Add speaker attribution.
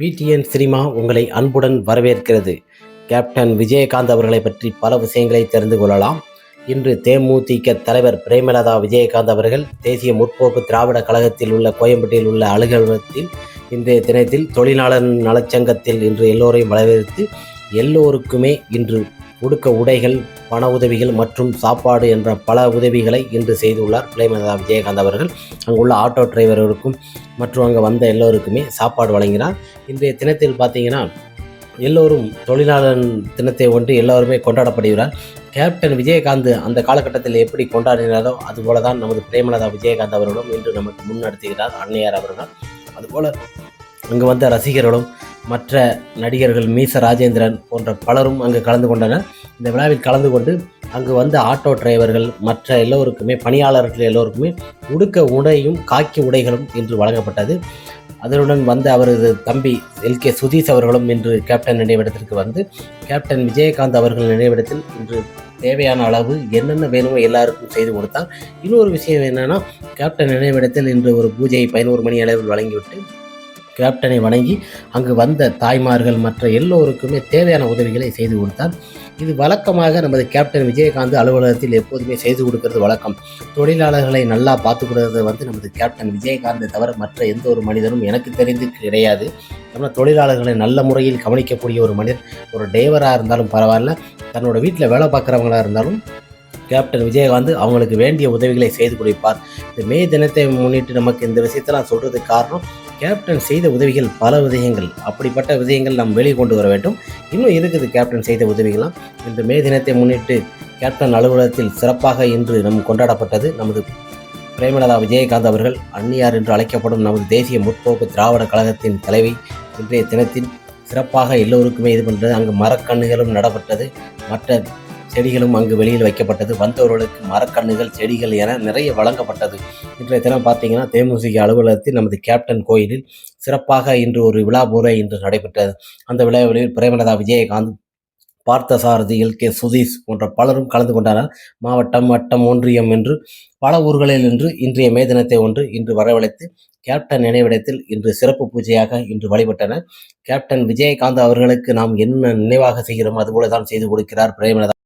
Speaker 1: PTN cinema உங்களை அன்புடன் வரவேற்கிறது. கேப்டன் விஜயகாந்த் அவர்களை பற்றி பல விஷயங்களை தெரிந்து கொள்ளலாம். இன்று தேமுதிக தலைவர் பிரேமலதா விஜயகாந்த் அவர்கள் தேசிய முற்போக்கு திராவிட கழகத்தில் உள்ள கோயம்பேட்டில் உள்ள அலுவலகத்தில் இன்றைய தினத்தில் தொழிலாளர் நலச்சங்கத்தில் இன்று எல்லோரையும் வரவேற்று எல்லோருக்குமே இன்று உடுக்க உடைகள் பண உதவிகள் மற்றும் சாப்பாடு என்ற பல உதவிகளை இன்று செய்துள்ளார் பிரேமலதா விஜயகாந்த் அவர்கள். அங்குள்ள ஆட்டோ டிரைவர்களுக்கும் மற்றும் அங்கே வந்த எல்லோருக்குமே சாப்பாடு வழங்கினார். இன்றைய தினத்தில் பார்த்தீங்கன்னா எல்லோரும் தொழிலாளர் தினத்தை ஒன்று எல்லோருமே கொண்டாடப்படுகிறார். கேப்டன் விஜயகாந்த் அந்த காலகட்டத்தில் எப்படி கொண்டாடினாரோ அதுபோல தான் நமது பிரேமலதா விஜயகாந்த் அவர்களும் இன்று நமக்கு முன்னெடுத்துகிறார் அன்னையார் அவர்கள் அதுபோல் அங்கு வந்த ரசிகர்களும் மற்ற நடிகர்கள் மீச ராஜேந்திரன் போன்ற பலரும் அங்கு கலந்து கொண்டனர். இந்த விழாவில் கலந்து கொண்டு அங்கு வந்த ஆட்டோ டிரைவர்கள் மற்ற எல்லோருக்குமே பணியாளர்கள் எல்லோருக்குமே உடுக்க உடையும் காக்கி உடைகளும் இன்று வழங்கப்பட்டது. அதனுடன் வந்த அவரது தம்பி எல். கே. சுதீஷ் அவர்களும் இன்று கேப்டன் நினைவிடத்திற்கு வந்து கேப்டன் விஜயகாந்த் அவர்கள் நினைவிடத்தில் இன்று தேவையான அளவு என்னென்ன வேணுமோ எல்லாருக்கும் செய்து கொடுத்தார் இன்னொரு விஷயம் என்னென்னா கேப்டன் நினைவிடத்தில் இன்று ஒரு பூஜையை பதினோரு மணி அளவில் வழங்கிவிட்டு கேப்டனை வணங்கி அங்கு வந்த தாய்மார்கள் மற்ற எல்லோருக்குமே தேவையான உதவிகளை செய்து கொடுத்தார் இது வழக்கமாக நமது கேப்டன் விஜயகாந்த் அலுவலகத்தில் எப்போதுமே செய்து கொடுக்கறது வழக்கம். தொழிலாளர்களை நல்லா பார்த்துக்கிறது வந்து நமது கேப்டன் விஜயகாந்தை தவிர மற்ற எந்த ஒரு மனிதனும் எனக்கு தெரிந்து கிடையாது. நம்ம தொழிலாளர்களை நல்ல முறையில் கவனிக்கக்கூடிய ஒரு மனிதர் ஒரு டிரைவராக இருந்தாலும் பரவாயில்ல. தன்னோட வீட்டில் வேலை பார்க்குறவங்களாக இருந்தாலும் கேப்டன் விஜயகாந்த் அவங்களுக்கு வேண்டிய உதவிகளை செய்து கொடுப்பார். இந்த மே தினத்தை முன்னிட்டு நமக்கு இந்த விஷயத்தெல்லாம் சொல்கிறதுக்கு காரணம் கேப்டன் செய்த உதவிகள் பல விதயங்கள். அப்படிப்பட்ட விதயங்கள் நாம் வெளியே கொண்டு வர வேண்டும். இன்னும் இருக்குது கேப்டன் செய்த உதவிகள்லாம். இன்று மே தினத்தை முன்னிட்டு கேப்டன் அலுவலகத்தில் சிறப்பாக இன்று நம் கொண்டாடப்பட்டது நமது பிரேமலதா விஜயகாந்த் அவர்கள் அன்னியார் என்று அழைக்கப்படும் நமது தேசிய முற்போக்கு திராவிட கழகத்தின் தலைவி. இன்றைய தினத்தில் சிறப்பாக எல்லோருக்குமே இது பண்ணுறது அங்கு மரக்கண்ணுகளும் நடப்பட்டது. மற்ற செடிகளும் அங்கு வெளியில் வைக்கப்பட்டது. வந்தவர்களுக்கு மரக்கண்ணுகள் செடிகள் என நிறைய வழங்கப்பட்டது. இன்றைய தினம் பார்த்தீங்கன்னா தேமுதிக அலுவலகத்தில் நமது கேப்டன் கோயிலில் சிறப்பாக இன்று ஒரு விழா பூரை இன்று நடைபெற்றது. அந்த விழாவில் பிரேமலதா விஜயகாந்த் பார்த்தசாரதி எல். கே. சுதீஷ் போன்ற பலரும் கலந்து கொண்டனர் மாவட்டம் வட்டம் ஒன்றியம் என்று பல ஊர்களில் இன்று இன்றைய மே தினத்தை ஒன்று இன்று வரவழைத்து கேப்டன் நினைவிடத்தில் இன்று சிறப்பு பூஜையாக இன்று வழிபட்டனர் கேப்டன் விஜயகாந்த் அவர்களுக்கு நாம் என்ன நினைவாக செய்கிறோம் அதுபோல தான் செய்து கொடுக்கிறார் பிரேமலதா.